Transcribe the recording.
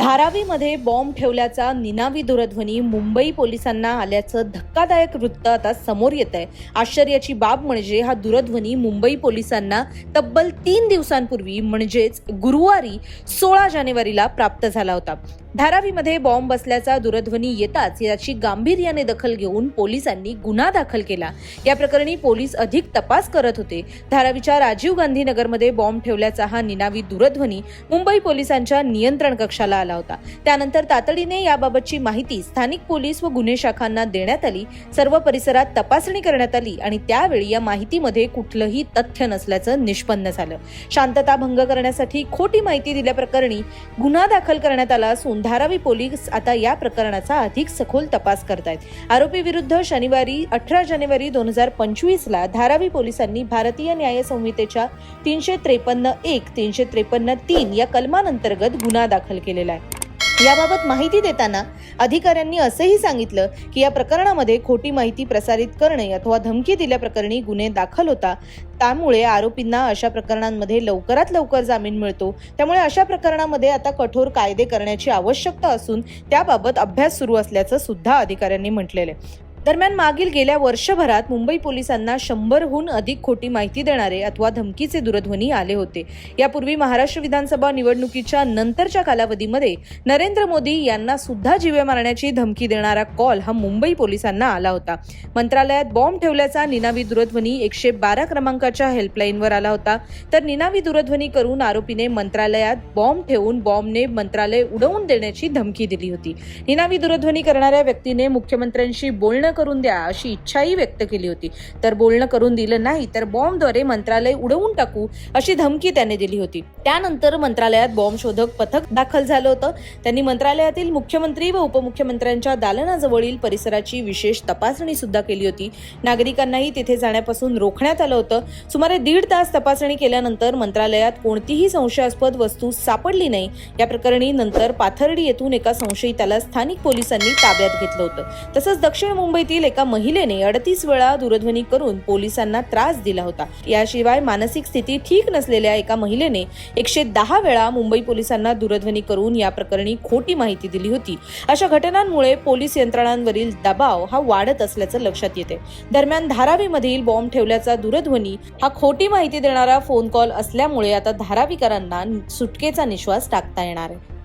धारावीमध्ये bomb ठेवल्याचा निनावी दूरध्वनी मुंबई पोलिसांना आल्याचं धक्कादायक वृत्त आता समोर येत आहे. आश्चर्याची बाब म्हणजे हा दूरध्वनी मुंबई पोलिसांना तब्बल तीन दिवसांपूर्वी म्हणजेच गुरुवारी सोळा जानेवारीला प्राप्त झाला होता. धारावीमध्ये बॉम्ब बसल्याचा दूरध्वनी येताच याची गांभीर्याने दखल घेऊन पोलिसांनी गुन्हा दाखल केला. या प्रकरणी पोलीस अधिक तपास करत होते. धारावीच्या राजीव गांधी नगरमध्ये बॉम्ब ठेवल्याचा हा निनावी दूरध्वनी मुंबई पोलिसांच्या नियंत्रण कक्षाला आला. होता. त्यानंतर तातडीने याबाबतची माहिती स्थानिक पोलीस व गुन्हे शाखांना देण्यात आली. सर्व परिसरात तपासणी करण्यात आली आणि त्यावेळी या माहितीमध्ये कुठलंही तथ्य नसल्याचं निष्पन्न झालं. शांतता भंग करण्यासाठी खोटी माहिती दिल्याप्रकरणी गुन्हा दाखल करण्यात आला असून धारावी पोलीस आता या प्रकरणाचा अधिक सखोल तपास करतायत. आरोपी विरुद्ध शनिवारी अठरा जानेवारी दोन हजार पंचवीस ला धारावी पोलिसांनी भारतीय न्याय संहितेच्या तीनशे त्रेपन्न एक तीनशे त्रेपन्न तीन या कलमांतर्गत गुन्हा दाखल केलेला आहे. याबाबत माहिती देताना अधिकाऱ्यांनी असंही सांगितलं की या प्रकरणामध्ये खोटी माहिती प्रसारित करणे अथवा धमकी दिल्याप्रकरणी गुन्हे दाखल होता. त्यामुळे आरोपींना अशा प्रकरणांमध्ये लवकरात लवकर जामीन मिळतो. त्यामुळे अशा प्रकरणामध्ये आता कठोर कायदे करण्याची आवश्यकता असून त्याबाबत अभ्यास सुरू असल्याचं सुद्धा अधिकाऱ्यांनी म्हटलेलं आहे. दरम्यान मागील गेल्या वर्षभरात मुंबई पोलिसांना शंभरहून अधिक खोटी माहिती देणारे अथवा धमकीचे दूरध्वनी आले होते. यापूर्वी महाराष्ट्र विधानसभा निवडणुकीच्या नंतरच्या कालावधीमध्ये नरेंद्र मोदी यांना सुद्धा जीवे मारण्याची धमकी देणारा कॉल हा मुंबई पोलिसांना आला होता. मंत्रालयात बॉम्ब ठेवल्याचा निनावी दूरध्वनी एकशे बारा क्रमांकाच्या हेल्पलाईनवर आला होता. तर निनावी दूरध्वनी करून आरोपीने मंत्रालयात बॉम्ब ठेवून बॉम्बने मंत्रालय उडवून देण्याची धमकी दिली होती. निनावी दूरध्वनी करणाऱ्या व्यक्तीने मुख्यमंत्र्यांशी बोलणं करून द्या अशी इच्छाही व्यक्त केली होती. तर बोलणं करून दिलं नाही तर बॉम्बद्वारे मंत्रालय उडवून टाकू अशी धमकी त्याने दिली होती. त्यानंतर मंत्रालयात बॉम्ब शोधक पथक दाखल झालं होतं. त्यांनी मंत्रालयातील मुख्यमंत्री व उपमुख्यमंत्र्यांच्या दालनाजवळील परिसराची विशेष तपासणी सुद्धा केली होती. नागरिकांनाही तिथे जाण्यापासून रोखण्यात आलं होतं. सुमारे दीड तास तपासणी केल्यानंतर मंत्रालयात कोणतीही संशयास्पद वस्तू सापडली नाही. या प्रकरणी नंतर पाथर्डी येथून एका संशयिताला स्थानिक पोलिसांनी ताब्यात घेतलं होतं. तसंच दक्षिण मुंबई मुंबईतील एका महिलेने अडतीस वेळा दूरध्वनी करून पोलिसांना त्रास दिला होता. याशिवाय मानसिक स्थिती ठीक नसलेल्या एका महिलेने एकशे दहा वेळा मुंबई पोलिसांना दूरध्वनी करून या प्रकरणी खोटी माहिती दिली होती. अशा घटनांमुळे पोलीस यंत्रणांवरील दबाव हा वाढत असल्याचं लक्षात येते. दरम्यान धारावीमधील बॉम्ब ठेवल्याचा दूरध्वनी हा खोटी माहिती देणारा फोन कॉल असल्यामुळे आता धारावीकरांना सुटकेचा निश्वास टाकता येणार आहे.